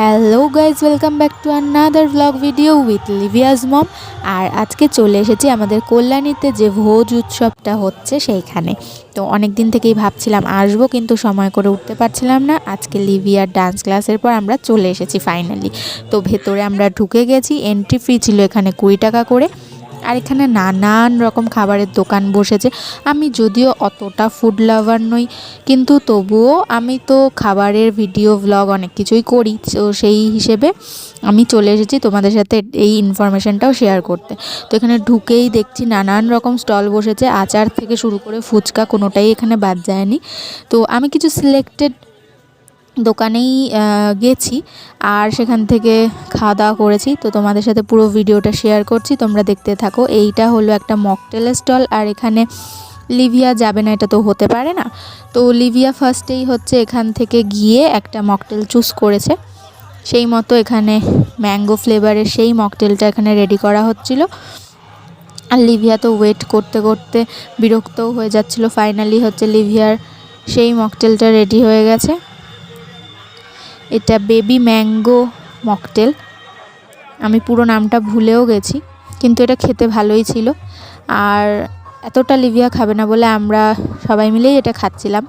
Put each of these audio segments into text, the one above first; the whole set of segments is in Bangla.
Hello guys welcome back to another blog video with Livia's mom আর আজকে চলে এসেছি আমাদের কল্যাণীতে যে ভোজ উৎসবটা হচ্ছে সেইখানে। তো অনেক দিন থেকেই ভাবছিলাম আসব, কিন্তু সময় করে উঠতে পারছিলাম না। আজকে লিভিয়ার ডান্স ক্লাসের পর আমরা চলে এসেছি ফাইনালি তো ভেতরে আমরা ঢুকে গেছি এন্ট্রি ফি ছিল এখানে কুড়ি টাকা করে। আর এখানে নানান রকম খাবারের দোকান বসেছে। আমি যদিও অতটা ফুড লাভার নই, কিন্তু তবুও আমি তো খাবারের ভিডিও ভ্লগ অনেক কিছুই করি। তো সেই হিসেবে আমি চলে এসেছি তোমাদের সাথে এই ইনফরমেশনটাও শেয়ার করতে। তো এখানে ঢুকেই দেখছি নানান রকম স্টল বসেছে। আচার থেকে শুরু করে ফুচকা কোনোটাই এখানে বাদ যায়নি। তো আমি কিছু সিলেক্টেড দোকানেই গেছি আর সেখান থেকে খাওয়া দাওয়া করেছি। তো তোমাদের সাথে পুরো ভিডিওটা শেয়ার করছি, তোমরা দেখতে থাকো। এইটা হলো একটা মকটেলের স্টল আর এখানে লিভিয়া যাবে না, এটা তো হতে পারে না। তো লিভিয়া ফার্স্টেই হচ্ছে এখান থেকে গিয়ে একটা মকটেল চুজ করেছে। সেই মতো এখানে ম্যাঙ্গো ফ্লেভারের সেই মকটেলটা এখানে রেডি করা হচ্ছিল। আর লিভিয়া তো ওয়েট করতে করতে বিরক্তও হয়ে যাচ্ছিল। ফাইনালি হচ্ছে লিভিয়ার সেই মকটেলটা রেডি হয়ে গেছে। এটা বেবি ম্যাঙ্গো মকটেল। আমি পুরো নামটা ভুলেও গেছি, কিন্তু এটা খেতে ভালোই ছিল। আর এতটা লিভিয়া খাবে না বলে আমরা সবাই মিলেই এটা খাচ্ছিলাম।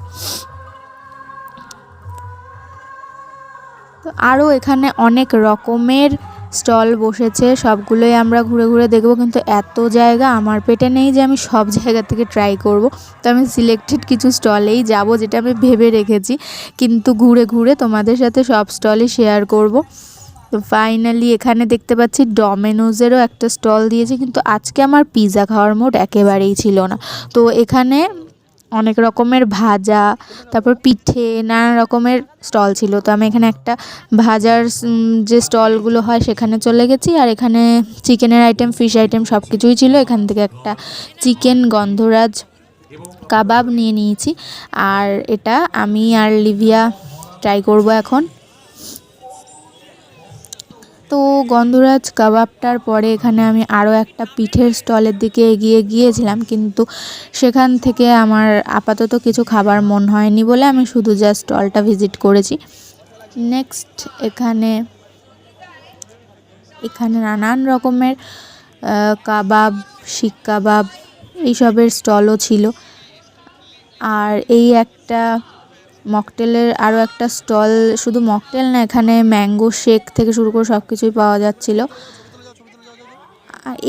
আরও এখানে অনেক রকমের স্টল বসেছে, সবগুলোই আমরা ঘুরে ঘুরে দেখব। কিন্তু এত জায়গা আমার পেটে নেই যে আমি সব জায়গা থেকে ট্রাই করব। তো আমি সিলেক্টেড কিছু স্টলেই যাব যেটা আমি ভেবে রেখেছি। কিন্তু ঘুরে ঘুরে তোমাদের সাথে সব স্টলই শেয়ার করব। তো ফাইনালি এখানে দেখতে পাচ্ছি ডমিনোজেরও একটা স্টল দিয়েছে। কিন্তু আজকে আমার পিৎজা খাওয়ার মোড একেবারেই ছিল না। তো এখানে অনেক রকমের ভাজা, তারপর পিঠে নানা রকমের স্টল ছিল। তো আমি এখানে একটা ভাজার যে স্টলগুলো হয় সেখানে চলে গেছি। আর এখানে চিকেনের আইটেম ফিশ আইটেম সব কিছুই ছিল। এখান থেকে একটা চিকেন গন্ধরাজ কাবাব নিয়ে নিয়েছি। আর এটা আমি আর লিভিয়া ট্রাই করব এখন। তো গন্ধরাজ কাবাবটার পরে এখানে আমি আরও একটা পিঠের স্টলের দিকে এগিয়ে গিয়েছিলাম, কিন্তু সেখান থেকে আমার আপাতত কিছু খাবার মন হয়নি বলে আমি শুধু জাস্ট স্টলটা ভিজিট করেছি। নেক্সট এখানে এখানে নানান রকমের কাবাব শিক কাবাব, এইসবের স্টলও ছিল। আর এই একটা মকটেলের আরও একটা স্টল, শুধু মকটেল না, এখানে ম্যাঙ্গো শেক থেকে শুরু করে সব কিছুই পাওয়া যাচ্ছিল।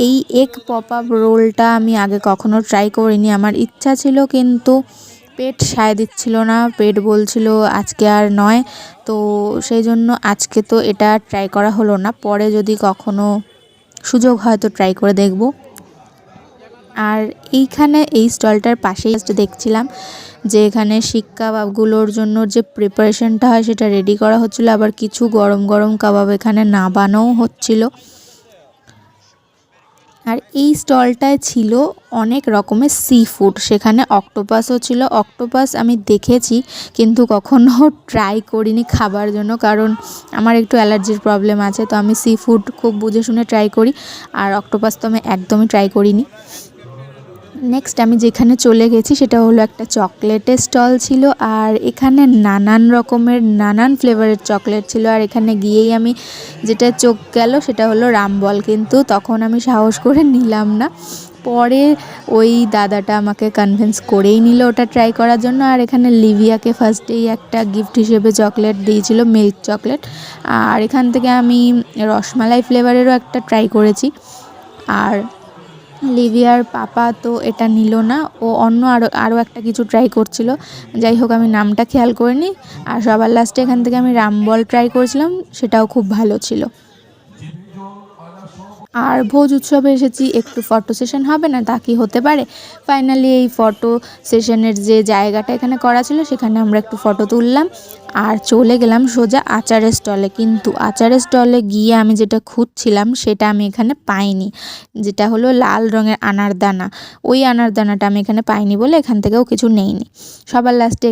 এই এগ পপ আপ রোলটা আমি আগে কখনো ট্রাই করিনি, আমার ইচ্ছা ছিল কিন্তু পেট সায় দিচ্ছিল না, পেট বলছিল আজকে আর নয়, তো সেই জন্য আজকে তো এটা ট্রাই করা হলো না, পরে যদি কখনো সুযোগ হয় তো ট্রাই করে দেখব। আর এইখানে এই স্টলটার পাশেই দেখছিলাম যে এখানে শিক কাবাবগুলোর জন্য যে প্রিপারেশনটা হয় সেটা রেডি করা হচ্ছিল, আবার কিছু গরম গরম কাবাব এখানে নাবানোও হচ্ছিল। আর এই স্টলটায় ছিল অনেক রকমের সি ফুড সেখানে অক্টোপাসও ছিল। অক্টোপাস আমি দেখেছি, কিন্তু কখনো ট্রাই করিনি খাবার জন্য, কারণ আমার একটু অ্যালার্জির প্রবলেম আছে, তো আমি সি ফুড খুব বুঝে শুনে ট্রাই করি, আর অক্টোপাস তো আমি একদমই ট্রাই করিনি। নেক্সট আমি যেখানে চলে গেছি, সেটা হলো একটা চকলেটের স্টল ছিল, আর এখানে নানান রকমের নানান ফ্লেভারের চকলেট ছিল, আর এখানে গিয়েই আমি যেটা চোখ গেল, সেটা হলো রামবল কিন্তু তখন আমি সাহস করে নিলাম না। পরে ওই দাদাটা আমাকে কনভিন্স করেই নিল ওটা ট্রাই করার জন্য, আর এখানে লিভিয়াকে ফার্স্টেই একটা গিফট হিসেবে চকলেট দিয়েছিল মিল্ক চকলেট। আর এখান থেকে আমি রসমালাই ফ্লেভারেরও একটা ট্রাই করেছি। আর লিভিয়ার পাপা তো এটা নিল না। ও অন্য আরও আরও একটা কিছু ট্রাই করছিল। যাই হোক, আমি নামটা খেয়াল করিনি। আর সবার লাস্টে এখান থেকে আমি রামবল ট্রাই করেছিলাম, সেটাও খুব ভালো ছিল। আর ভোজ উৎসবে এসেছি, একটু ফটো সেশন হবে না, তা কি হতে পারে? ফাইনালি এই ফটো সেশনের যে জায়গাটা এখানে করা ছিল, সেখানে আমরা একটু ফটো তুললাম। আর চলে গেলাম সোজা আচারের স্টলে কিন্তু আচারের স্টলে গিয়ে আমি যেটা খুঁজছিলাম, সেটা আমি এখানে পাইনি। যেটা হলো লাল রঙের আনারদানা। ওই আনারদানাটা আমি এখানে পাইনি বলে এখান থেকেও কিছু নেইনি। সবার লাস্টে